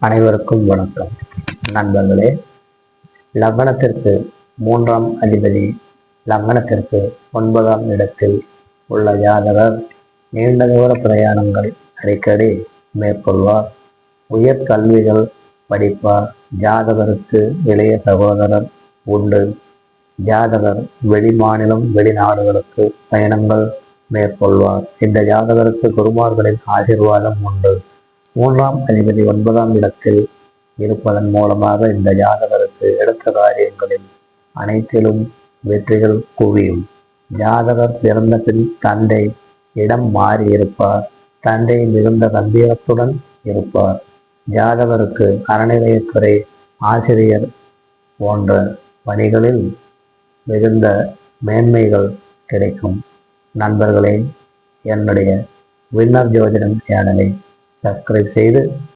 அனைவருக்கும் வணக்கம். நண்பர்களே லக்னத்திற்கு மூன்றாம் அதிபதி லக்னத்திற்கு ஒன்பதாம் இடத்தில் உள்ள ஜாதகர் நீண்ட தூர பிரயாணங்கள் அடிக்கடி மேற்கொள்வார். உயர் கல்விகள் படிப்பார். ஜாதகருக்கு இளைய சகோதரர் உண்டு. ஜாதகர் வெளிமாநிலம் வெளிநாடுகளுக்கு பயணங்கள் மேற்கொள்வார். இந்த ஜாதகருக்கு குருமார்களின் ஆசிர்வாதம் உண்டு. மூன்றாம் அதிபதி ஒன்பதாம் இடத்தில் இருப்பதன் மூலமாக இந்த ஜாதகருக்கு எடுத்த காரியங்களில் அனைத்திலும் வெற்றிகள் குவியும். ஜாதகர் பிறந்த பின் தந்தை இடம் மாறி இருப்பார். தந்தை மிகுந்த கம்பீரத்துடன் இருப்பார். ஜாதகருக்கு அறநிலையத்துறை ஆசிரியர் போன்ற பணிகளில் மிகுந்த மேன்மைகள் கிடைக்கும். நண்பர்களே என்னுடைய வின்னர் ஜோதிடம் சேனலை സബ്സ്ക്രൈബ് ചെയ്ത്